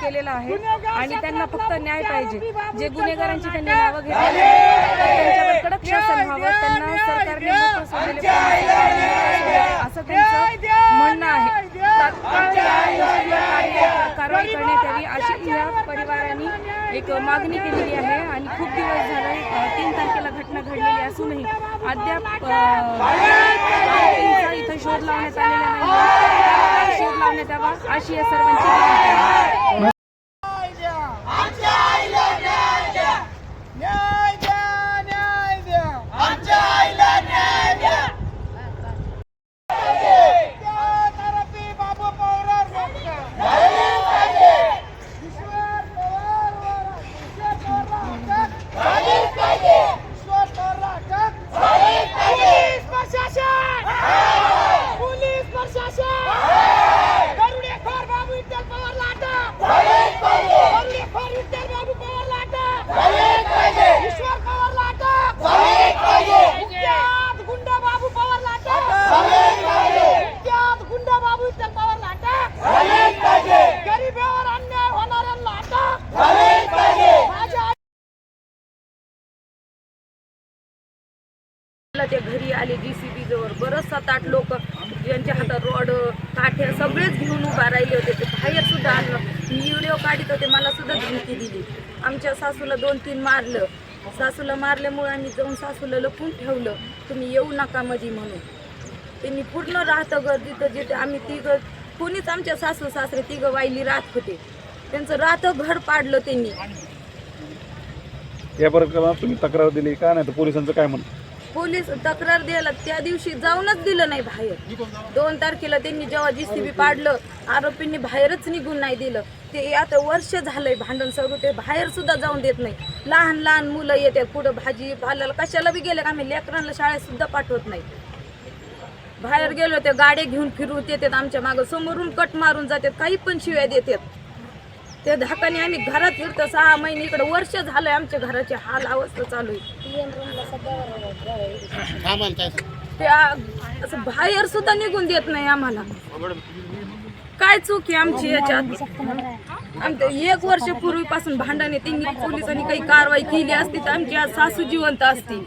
केलेला आहे. आणि त्यांना फक्त न्याय पाहिजे. जे गुन्हेगारांची त्यांनी नावं घेतली तर त्यांच्यावर कडक शासन व्हावं. त्यांना सरकारने असं त्यांचं म्हणणं आहे. कार्य- कारवाई करण्यात यावी अशी या परिवारांनी एक मागणी केलेली आहे. आणि खूप दिवस झाले तीन तारखेला घटना घडलेली असूनही अद्याप मला घरी आले जीसीबी जवळ. बरंच सात आठ लोक यांच्या हातात रॉड काठ्या सगळेच घेऊन उभा राहिले होते. ते बाहेर सुद्धा आणलं मी व्हिडिओ काढित होते. मला सुद्धा धमकी दिली. आमच्या सासूला दोन तीन मारलं. सासूला मारल्यामुळे आम्ही जाऊन सासूला लपून ठेवलं. तुम्ही येऊ नका मधी म्हणून. त्यांनी पूर्ण राहतं घर तिथं जिथे आम्ही तिघं कोणीच आमच्या सासू सासरे तिघं वाईली राहत होते. त्यांचं राहतं घर पाडलं त्यांनी. या प्रकरणात तुम्ही तक्रार दिली का? नाही तर पोलिसांचं काय म्हणणं? पोलीस तक्रार द्यायला त्या दिवशी जाऊनच दिलं नाही बाहेर. दोन तारखेला त्यांनी जेव्हा जीसीबी पाडलं आरोपींनी बाहेरच निघून नाही दिलं. ते आता वर्ष झालंय भांडण सरू ते बाहेर सुद्धा जाऊन देत नाही. लहान लहान मुलं येतात कुठं भाजी पाल्याला कशाला बी गेले का आम्ही? लेकरांना शाळेत सुद्धा पाठवत नाही. बाहेर गेलो ते गाड्या घेऊन फिरून येतात आमच्या मागं समोरून कट मारून जातात काही पण शिव्या देतात. त्या धाकाने आम्ही घरात फिरतो. सहा महिने इकडे वर्ष झालंय आमच्या घराची हाल अवस्था चालू आहे. ते आ- असं बाहेर सुद्धा निघून देत नाही आम्हाला. काय चूक आहे आमची याच्यात? आमच्या एक वर्ष पूर्वीपासून भांडण आहे. त्यांनी पोलिसांनी काही कारवाई केली असती तर आमची आज सासू जिवंत असती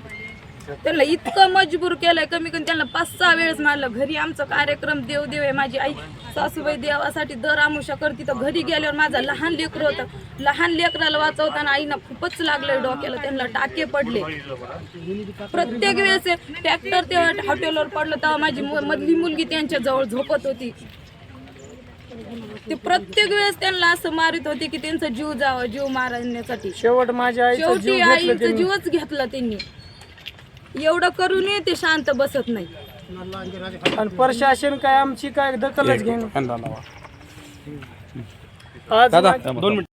त्यांना इतकं मजबूर केलंय कमी कमी. त्यांना पाच सहा वेळेस मारलं. घरी आमचा कार्यक्रम देव देव आहे माझी आई. सासूबाई देवासाठी दर आमुषा करते. तर घरी गेल्यावर माझा लहान लेकर होतं. लहान लेकराला वाचवताना आईना खूपच लागलंय डोक्याला. त्यांना टाके पडले. प्रत्येक वेळेस ट्रॅक्टर तेव्हा हॉटेलवर पडलं तेव्हा माझी मधली मुलगी त्यांच्या जवळ झोपत होती. ते प्रत्येक वेळेस त्यांना असं मारित होते की त्यांचा जीव जावा जीव मारण्यासाठी. शेवट माझ्या शेवटी आईचा. जीवच घेतला त्यांनी. एवढं करूनही ते शांत बसत नाही. आणि प्रशासन काय आमची काय दखलच घेणं आज दोन मिनिट.